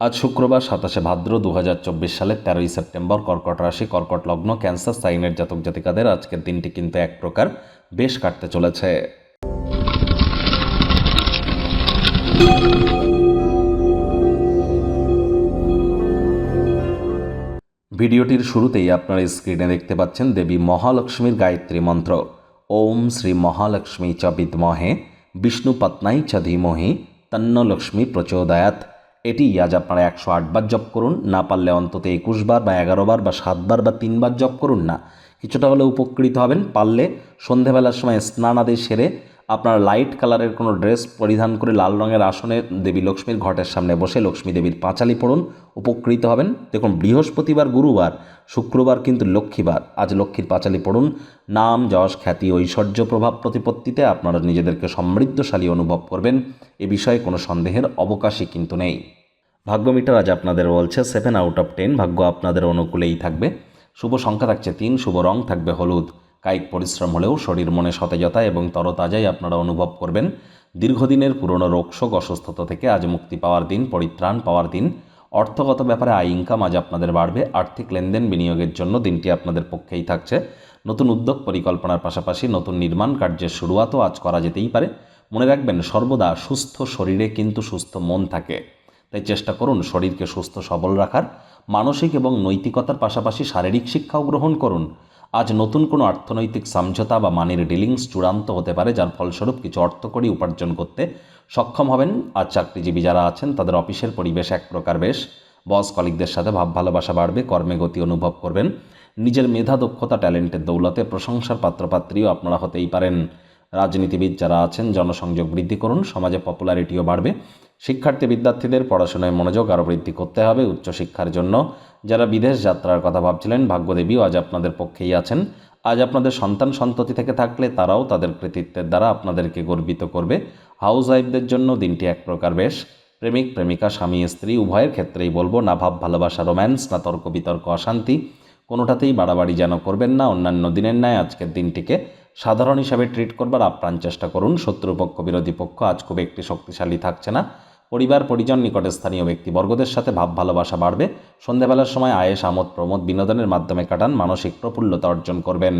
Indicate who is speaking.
Speaker 1: আজ শুক্রবার সাতাশে ভাদ্র দু হাজার চব্বিশ সালের তেরোই সেপ্টেম্বর কর্কট রাশি, কর্কট লগ্ন, ক্যান্সার, সাইনের জাতক জাতিকাদের আজকের দিনটি কিন্তু এক প্রকার বেশ কাটতে চলেছে। ভিডিওটির শুরুতেই আপনারা স্ক্রিনে দেখতে পাচ্ছেন দেবী মহালক্ষ্মীর গায়ত্রী মন্ত্র। ওম শ্রী মহালক্ষ্মী চ বিদ্মহে, বিষ্ণু পত্নাই চ ধীমহি, তন্ন লক্ষ্মী প্রচোদয়াত। এটি আজ আপনারা একশো আটবার জপ করুন, না পারলে অন্তত একুশ বার বা এগারো বার বা সাতবার বা তিনবার জপ করুন না। কিছুটা হলে উপকৃত হবেন, পারলে সন্ধেবেলার সময় স্নান স্নানাদি সেরে আপনার লাইট কালারের কোনো ড্রেস পরিধান করে লাল রঙের আসনে দেবী লক্ষ্মীর ঘটের সামনে বসে লক্ষ্মী দেবীর পাঁচালি পড়ুন, উপকৃত হবেন। দেখুন, বৃহস্পতিবার, গুরুবার, শুক্রবার কিন্তু লক্ষ্মীবার। আজ লক্ষ্মীর পাঁচালি পড়ুন। নাম, যশ, খ্যাতি, ঐশ্বর্য প্রভাব প্রতিপত্তিতে আপনারা নিজেদেরকে সমৃদ্ধশালী অনুভব করবেন। এ বিষয়ে কোনো সন্দেহের অবকাশই কিন্তু নেই। ভাগ্যমিটার আজ আপনাদের বলছে সেভেন আউট অফ টেন ভাগ্য আপনাদের অনুকূলেই থাকবে। শুভ সংখ্যা থাকছে তিন, শুভ রং থাকবে হলুদ। কায়িক পরিশ্রম হলেও শরীর মনে সতেজতা এবং তরতাজাই আপনারা অনুভব করবেন। দীর্ঘদিনের পুরনো রোগশোক, অসুস্থতা থেকে আজ মুক্তি পাওয়ার দিন, পরিত্রাণ পাওয়ার দিন। অর্থগত ব্যাপারে আয় ইনকাম আজ আপনাদের বাড়বে। আর্থিক লেনদেন বিনিয়োগের জন্য দিনটি আপনাদের পক্ষেই থাকছে। নতুন উদ্যোগ পরিকল্পনার পাশাপাশি নতুন নির্মাণ কার্যের শুরুয়াতও আজ করা যেতেই পারে। মনে রাখবেন, সর্বদা সুস্থ শরীরে কিন্তু সুস্থ মন থাকে। তাই চেষ্টা করুন শরীরকে সুস্থ সবল রাখার। মানসিক এবং নৈতিকতার পাশাপাশি শারীরিক শিক্ষাও গ্রহণ করুন। আজ নতুন কোনো অর্থনৈতিক সমঝোতা বা মানির ডিলিংস চূড়ান্ত হতে পারে, যার ফলস্বরূপ কিছু অর্থকরী উপার্জন করতে সক্ষম হবেন। আর চাকরিজীবী যারা আছেন, তাদের অফিসের পরিবেশ এক প্রকার বেশ। বস কলিকদের সাথে ভাব ভালোবাসা বাড়বে, কর্মে গতি অনুভব করবেন। নিজের মেধা, দক্ষতা, ট্যালেন্টের দৌলতে প্রশংসার পাত্রপাত্রীও আপনারা হতেই পারেন। রাজনীতিবিদ যারা আছেন, জনসংযোগ বৃদ্ধি করুন, সমাজে পপুলারিটিও বাড়বে। শিক্ষার্থী বিদ্যার্থীদের পড়াশোনায় মনোযোগ আরও বৃদ্ধি করতে হবে উচ্চশিক্ষার জন্য। যারা বিদেশ যাত্রার কথা ভাবছিলেন ভাগ্যদেবীও আজ আপনাদের পক্ষেই আছেন। আজ আপনাদের সন্তান সন্ততি থেকে থাকলে তারাও তাদের কৃতিত্বের দ্বারা আপনাদেরকে গর্বিত করবে। হাউস ওয়াইফদের জন্য দিনটি এক প্রকার বেশ। প্রেমিক, প্রেমিকা, স্বামী, স্ত্রী, উভয়ের ক্ষেত্রেই বলব, না ভাব, ভালোবাসা, রোম্যান্স, না তর্ক, বিতর্ক, অশান্তি, কোনোটাতেই বাড়াবাড়ি যেন করবেন না। অন্যান্য দিনের ন্যায় আজকের দিনটিকে সাধারণ হিসাবে ট্রিট করবার আপ্রাণ চেষ্টা করুন। শত্রুপক্ষ, বিরোধী পক্ষ আজ খুব একটি শক্তিশালী থাকছে না। পরিবার, পরিজন নিকটে স্থানীয় ব্যক্তিবর্গদের সাথে ভাব, ভালোবাসা বাড়বে। সন্ধ্যেবেলার সময় আয়েস আমোদ, প্রমোদ বিনোদনের মাধ্যমে কাটান মানসিক প্রফুল্লতা অর্জন করবেন।